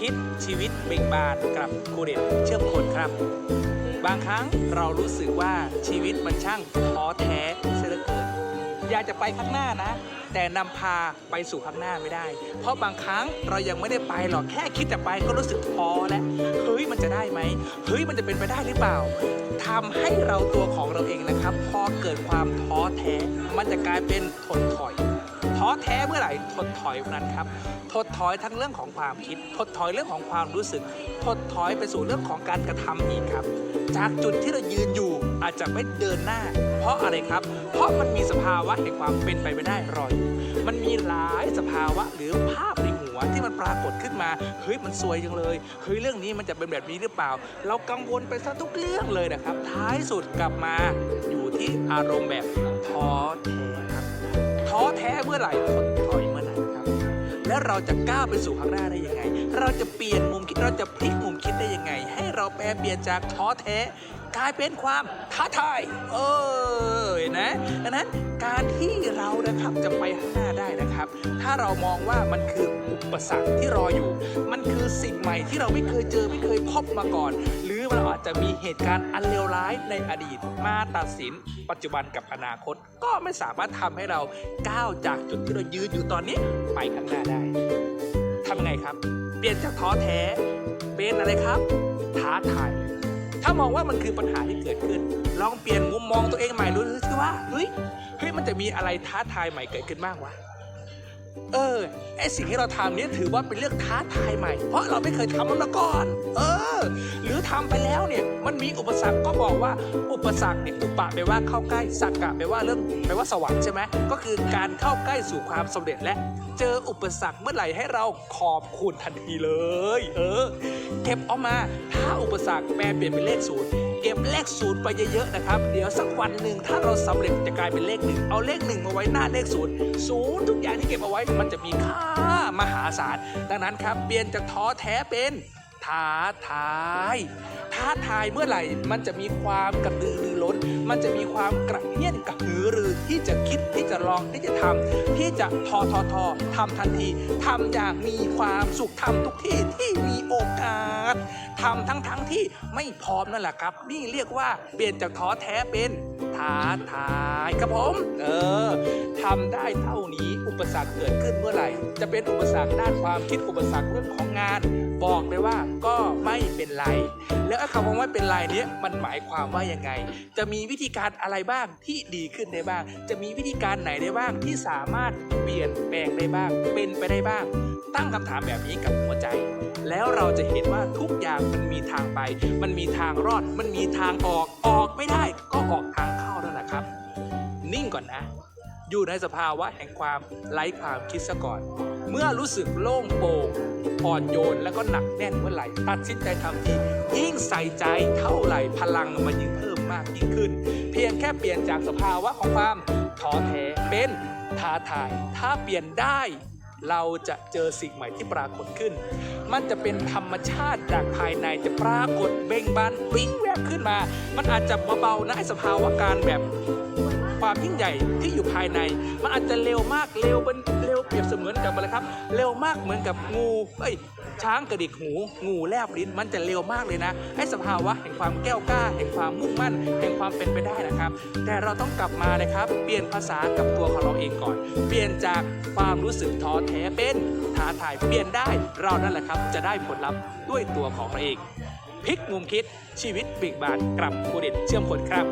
คิดชีวิตเบ่งบานกับครูเด็ดเชื่อมคนครับ บางครั้งเรารู้สึกว่าชีวิตมันช่างท้อแท้เสียเหลือเกินอยากจะไปข้างหน้านะ แต่นำพาไปสู่ข้างหน้าไม่ได้ เพราะบางครั้งเรายังไม่ได้ไปหรอกแค่คิดจะไปก็รู้สึกท้อแล้วเฮ้ยมันจะได้ไหมเฮ้ยมันจะเป็นไปได้หรือเปล่าทำให้เราตัวของเราเองนะครับ พอเกิดความท้อแท้มันจะกลายเป็นถดถอย ท้อแท้เมื่อไหร่ถดถอยเมื่อนั้นครับถดถอยทั้งเรื่องของความคิดถดถอยเรื่องของความรู้สึกถดถอยไปสู่เรื่องของการกระทำอีกครับ จากจุดที่เรายืนอยู่อาจจะไม่เดินหน้า เพราะอะไรครับ เพราะมันมีสภาวะแห่งความเป็นไปไม่ได้รออยู่มันมีหลายสภาวะหรือภาพในหัวที่มันปรากฏขึ้นมาเฮ้ยมันสวยจังเลยเฮ้ยเรื่องนี้มันจะเป็นแบบนี้หรือเปล่า เรากังวลไปซะทุกเรื่องเลยนะครับ ท้ายสุดกลับมาอยู่ที่อารมณ์แบบท้อแท้ แท้เมื่อไหร่ถดถอยเมื่อนั้นครับ แล้วเราจะก้าวไปสู่ข้างหน้าได้ยังไง เราจะเปลี่ยนมุมคิดเราจะพลิกมุมคิดได้ยังไง ให้เราแปลเปลี่ยนจากท้อแท้กลายเป็นความท้าทายเออเห็นะดังนั้นการที่เรานะครับจะไปข้างหน้าได้นะครับ ถ้าเรามองว่ามันคืออุปสรรคที่รออยู่ มันคือสิ่งใหม่ที่เราไม่เคยเจอไม่เคยพบมาก่อน หรือมันอาจจะมีเหตุการณ์อันเลวร้ายในอดีตมาตัดสิน ปัจจุบันกับอนาคตก็ไม่สามารถทำให้เราก้าวจากจุดที่เรายืนอยู่ตอนนี้ไปข้างหน้าได้ทำไงครับ เปลี่ยนจากท้อแท้เป็นอะไรครับ ท้าทายถ้ามองว่ามันคือปัญหาที่เกิดขึ้น ลองเปลี่ยนมุมมองตัวเองใหม่ดูสิว่าเฮ้ยเฮ้ยมันจะมีอะไรท้าทายใหม่เกิดขึ้นบ้างวะ เออไอสิ่งที่เราทำเนี้ถือว่าเป็นเรื่องท้าทายใหม่ เพราะเราไม่เคยทำมันมาก่อน เออ หรือทำไปแล้วเนี่ยมันมีอุปสรรคก็บอกว่าอุปสรรคเนี่ยอุปะแปลว่าเข้าใกล้สักกะแปลว่าเรื่องแปลว่าสวรรค์ใช่ไหมก็คือการเข้าใกล้สู่ความสำเร็จและ เจออุปสรรคเมื่อไหร่ให้เราขอบคุณทันทีเลย เออ เก็บออกมาถ้าอุปสรรคแปลเปลี่ยนเป็นเลขศูนย์เก็บเลขศูนย์ไปเยอะๆนะครับ เดี๋ยวสักวันหนึ่งถ้าเราสำเร็จจะกลายเป็นเลขหนึ่งเอาเลขหนึ่งมาไว้หน้าเลขศูนย์ศูนย์ทุกอย่างที่เก็บเอาไว้มันจะมีค่ามหาศาลดังนั้นครับเปลี่ยนจากท้อแท้เป็น ท้าทายท้าทายเมื่อไหร่มันจะมีความกระตือรือร้น มันจะมีความกระเฮี้ยนกระหือรือที่จะคิดที่จะลองที่จะทำที่จะทอทอทอทำทันทีทำอย่างมีความสุขทำทุกที่ที่มีโอกาสทำทั้งทั้งที่ไม่พร้อมนั่นแหละครับ นี่เรียกว่าเปลี่ยนจากท้อแท้เป็นท้าทายครับผม เออทำได้เท่านี้อุปสรรคเกิดขึ้นเมื่อไหร่ จะเป็นอุปสรรคด้านความคิดอุปสรรคเรื่องของงาน บอกเลยว่าก็ไม่เป็นไร แล้วคำว่าไม่เป็นไรเนี้ยมันหมายความว่ายังไง จะมีวิธีการอะไรบ้างที่ดีขึ้นได้บ้าง จะมีวิธีการไหนได้บ้างที่สามารถเปลี่ยนแปลงได้บ้าง เป็นไปได้บ้าง ตั้งคำถามแบบนี้กับหัวใจ แล้วเราจะเห็นว่าทุกอย่างมันมีทางไป มันมีทางรอด มันมีทางออก ออกไม่ได้ก็ออกทางเข้านั่นแหละครับ นิ่งก่อนนะ อยู่ในสภาวะแห่งความไร้ความคิดซะก่อน เมื่อรู้สึกโล่งโปร่งอ่อนโยนแล้วก็หนักแน่นเมื่อไหร่ ตัดสินใจทำทียิ่งใส่ใจเท่าไหร่พลังมันยิ่งเพิ่มมากยิ่งขึ้น เพียงแค่เปลี่ยนจากสภาวะของความท้อแท้เป็นท้าทาย ถ้าเปลี่ยนได้เราจะเจอสิ่งใหม่ที่ปรากฏขึ้น มันจะเป็นธรรมชาติจากภายในจะปรากฏเบ่งบานปิ้งแวบขึ้นมา มันอาจจะเบาๆนะสภาวะการแบบ ความยิ่งใหญ่ที่อยู่ภายใน มันอาจจะเร็วมากเร็วเป็นเร็วเปรียบเสมือนกับอะไรครับ เร็วมากเหมือนกับงูเอ้ยช้างกระดิกหู งูแลบลิ้นมันจะเร็วมากเลยนะให้สภาวะแห่งความแก้วกล้าแห่งความมุ่งมั่นแห่งความเป็นไปได้นะครับ แต่เราต้องกลับมานะครับ เปลี่ยนภาษากับตัวของเราเองก่อน เปลี่ยนจากความรู้สึกท้อแท้เป็นท้าทายเปลี่ยนได้เรานั่นแหละครับ จะได้ผลลัพธ์ด้วยตัวของเราเองพลิกมุมคิดชีวิตบิกบานกลับโคเด็ดเชื่อมคนครับ